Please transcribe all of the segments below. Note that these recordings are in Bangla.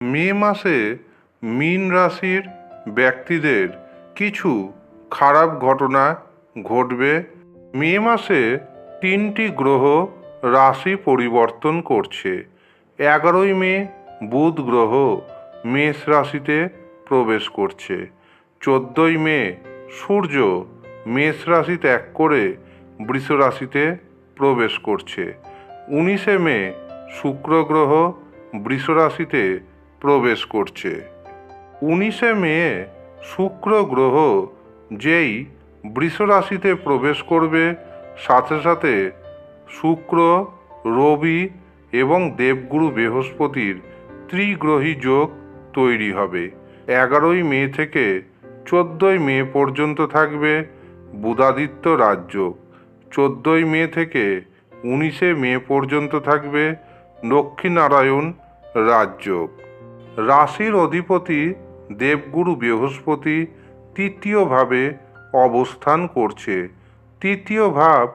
মে মাসে মীন রাশির ব্যক্তিদের কিছু খারাপ ঘটনা ঘটবে। মে মাসে তিনটি গ্রহ রাশি পরিবর্তন করছে। এগারোই মে বুধ গ্রহ মেষ রাশিতে প্রবেশ করছে। চোদ্দই মে সূর্য মেষ রাশি ত্যাগ করে বৃষ রাশিতে প্রবেশ করছে। উনিশে মে শুক্র গ্রহ বৃষ রাশিতে প্রবেশ করছে। উনিশে মে, শুক্র গ্রহ যেই বৃষরাশিতে প্রবেশ করবে, সাথে সাথে শুক্র, রবি এবং দেবগুরু বৃহস্পতির ত্রিগ্রহী যোগ তৈরি হবে। এগারোই মে থেকে চোদ্দোই মে পর্যন্ত থাকবে বুধাদিত্য রাজযোগ চোদ্দোই মে থেকে উনিশে মে পর্যন্ত থাকবে লক্ষ্মীনারায়ণ রাজযোগ রাশির অধিপতি দেবগুরু বৃহস্পতি তৃতীয়ভাবে অবস্থান করছে। তৃতীয় ভাব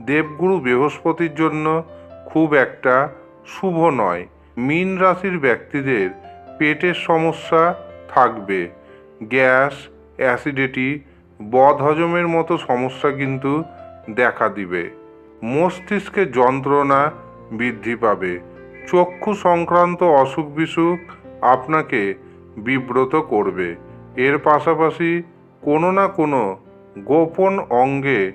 দেবগুরু বৃহস্পতির জন্য খুব একটা শুভ নয়। মীন রাশির ব্যক্তিদের পেটের সমস্যা থাকবে। গ্যাস, অ্যাসিডিটি, বদহজমের মতো সমস্যা কিন্তু দেখা দিবে। মস্তিষ্কে যন্ত্রণা বৃদ্ধি পাবে। চক্ষু সংক্রান্ত অসুখ বিসুখ আপনাকে বিব্রত করবে। এর পাশাপাশি কোনো না কোনো গোপন অঙ্গে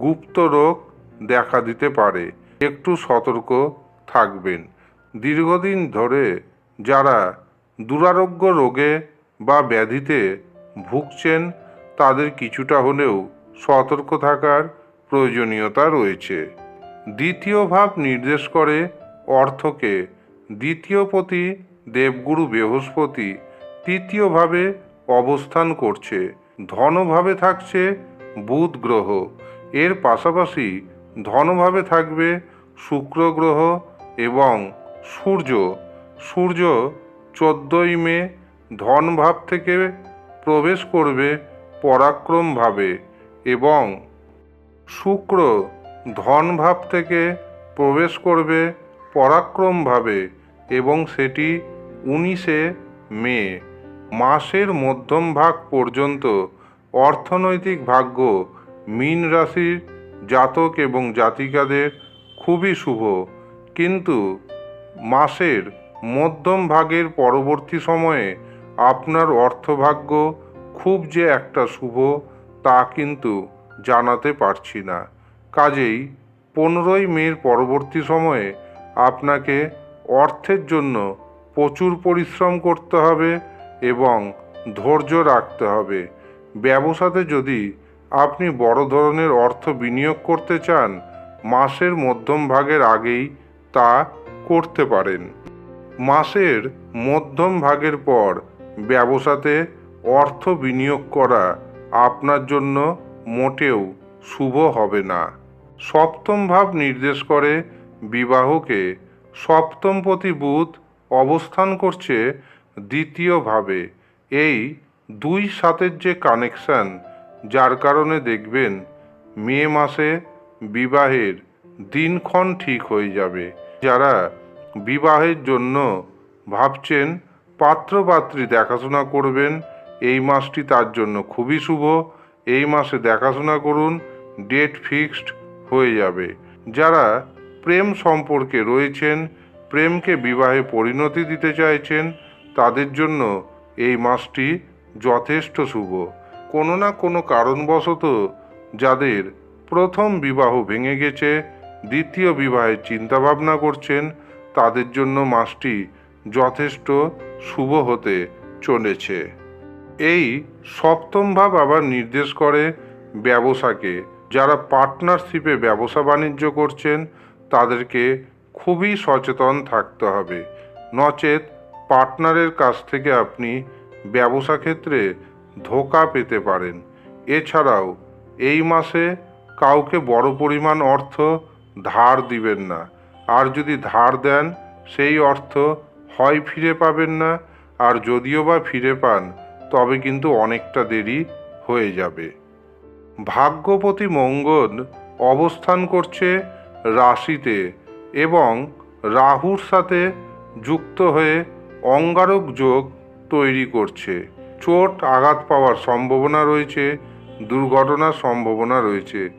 গুপ্ত রোগ দেখা দিতে পারে। একটু সতর্ক থাকবেন। দীর্ঘদিন ধরে যারা দুরারোগ্য রোগে বা ব্যাধিতে ভুগছেন, তাদের কিছুটা হলেও সতর্ক থাকার প্রয়োজনীয়তা রয়েছে। দ্বিতীয় ভাব নির্দেশ করে অর্থকে দ্বিতীয় পতি দেবগুরু বৃহস্পতি তৃতীয়ভাবে অবস্থান করছে। ধনভাবে থাকছে বুধ গ্রহ। এর পাশাপাশি ধনভাবে থাকবে শুক্র গ্রহ এবং সূর্য। সূর্য চোদ্দই মে ধন ভাব থেকে প্রবেশ করবে পরাক্রমভাবে এবং শুক্র ধন ভাব থেকে প্রবেশ করবে পরাক্রমভাবে এবং সেটি উনিশে মে মাসের মধ্যম ভাগ পর্যন্ত অর্থনৈতিক ভাগ্য মীন রাশির জাতক এবং জাতিকাদের খুবই শুভ। কিন্তু মাসের মধ্যম ভাগের পরবর্তী সময়ে আপনার অর্থভাগ্য খুব যে একটা শুভ তা কিন্তু জানাতে পারছি না। কাজেই পনেরোই মের পরবর্তী সময়ে আপনাকে অর্থের জন্য প্রচুর পরিশ্রম করতে হবে এবং ধৈর্য রাখতে হবে। ব্যবসাতে যদি আপনি বড় ধরনের অর্থ বিনিয়োগ করতে চান, মাসের মধ্যম ভাগের আগেই তা করতে পারেন। মাসের মধ্যম ভাগের পর ব্যবসাতে অর্থ বিনিয়োগ করা আপনার জন্য মোটেও শুভ হবে না। সপ্তম ভাব নির্দেশ করে বিবাহকে সপ্তমপতি বুধ অবস্থান করছে দ্বিতীয়ভাবে। এই দুই সাথের যে কানেকশন যার কারণে দেখবেন মে মাসে বিবাহের দিনক্ষণ ঠিক হয়ে যাবে। যারা বিবাহের জন্য ভাবছেন পাত্রপাত্রী দেখাশোনা করবেন, এই মাসটি তার জন্য খুবই শুভ। এই মাসে দেখাশোনা করুন ডেট ফিক্সড হয়ে যাবে। যারা প্রেম সম্পর্কে রয়েছেন প্রেমকে বিবাহে পরিণতি দিতে চাইছেন, তাদের জন্য এই মাসটি যথেষ্ট শুভ। কোনো না কোনো কারণবশত যাদের প্রথম বিবাহ ভেঙে গেছে, দ্বিতীয় বিবাহের চিন্তাভাবনা করছেন, তাদের জন্য মাসটি যথেষ্ট শুভ হতে চলেছে। এই সপ্তম ভাব আবার নির্দেশ করে ব্যবসাকে। যারা পার্টনারশিপে ব্যবসা বাণিজ্য করছেন, তাদেরকে খুবই সচেতন থাকতে হবে। নচেত পার্টনারের কাছ থেকে আপনি ব্যবসা ক্ষেত্রে ধোকা পেতে পারেন। এছাড়াও, এই মাসে কাউকে বড় পরিমাণ অর্থ ধার দিবেন না। আর যদি ধার দেন, সেই অর্থ হয় ফিরে পাবেন না। আর যদিও বা ফিরে পান, তবে কিন্তু অনেকটা দেরি হয়ে যাবে। ভাগ্যপতি মঙ্গল অবস্থান করছে রাশিতে। এবং রাহুর সাথে যুক্ত হয়ে অঙ্গারক যোগ তৈরি করছে। চোট আঘাত পাওয়ার সম্ভাবনা রয়েছে, দুর্ঘটনার সম্ভাবনা রয়েছে।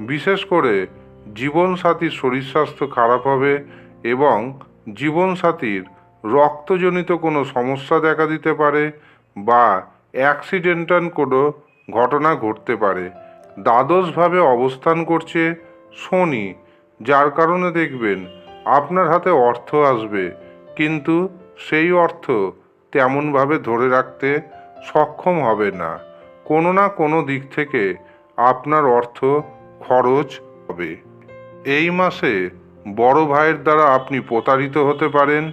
বিশেষ করে জীবনসাথীর শরীর স্বাস্থ্য খারাপ হবে এবং জীবনসাথীর রক্তজনিত কোনো সমস্যা দেখা দিতে পারে বা অ্যাক্সিডেন্টাল কোনো ঘটনা ঘটতে পারে। দ্বাদশভাবে অবস্থান করছে শনি। যার কারণে দেখবেন আপনার হাতে অর্থ আসবে। কিন্তু সেই অর্থ তেমনভাবে ধরে রাখতে সক্ষম হবে না। কোনো না কোনো দিক থেকে আপনার অর্থ খরচ হবে। এই মাসে বড় ভাইয়ের দ্বারা আপনি প্রতারিত হতে পারেন।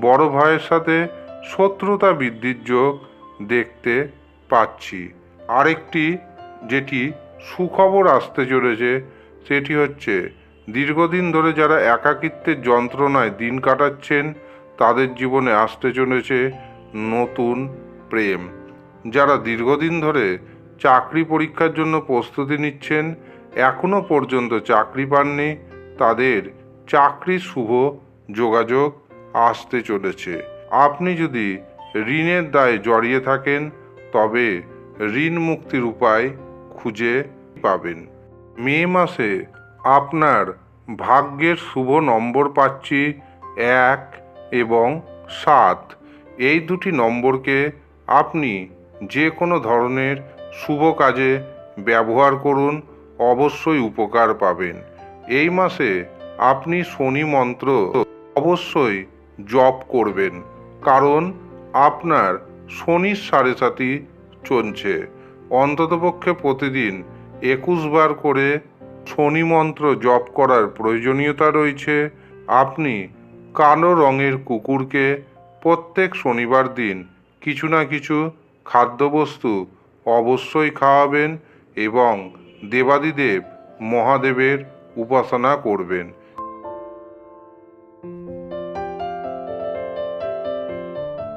বড় ভাইয়ের সাথে শত্রুতা বৃদ্ধির যোগ দেখতে পাচ্ছি। আরেকটি যেটি সুখবর আসতে চলেছে, সেটি হচ্ছে দীর্ঘদিন ধরে যারা একাকিত্বের যন্ত্রণায় দিন কাটাচ্ছেন, তাদের জীবনে আসতে চলেছে নতুন প্রেম। যারা দীর্ঘদিন ধরে চাকরি পরীক্ষার জন্য প্রস্তুতি নিচ্ছেন এখনও পর্যন্ত চাকরি পাননি, তাদের চাকরি শুভ যোগাযোগ আসতে চলেছে। আপনি যদি ঋণের দায়ে জড়িয়ে থাকেন, তবে ঋণ মুক্তির উপায় খুঁজে পাবেন। মে মাসে আপনার ভাগ্যের শুভ নম্বর পাচ্ছি এক এবং সাত। এই দুটি নম্বরকে আপনি যে কোনো ধরনের শুভ কাজে ব্যবহার করুন, অবশ্যই উপকার পাবেন। এই মাসে আপনি শনি মন্ত্র অবশ্যই জপ করবেন, কারণ আপনার শনির সাড়ে সাথী চলছে। অন্ততপক্ষে প্রতিদিন একুশ বার করে শনি মন্ত্র জপ করার প্রয়োজনীয়তা রয়েছে। আপনি কালো রঙের কুকুরকে প্রত্যেক শনিবার দিন কিছু না কিছু খাদ্যবস্তু অবশ্যই খাওয়াবেন এবং দেবাদিদেব মহাদেবের উপাসনা করবেন।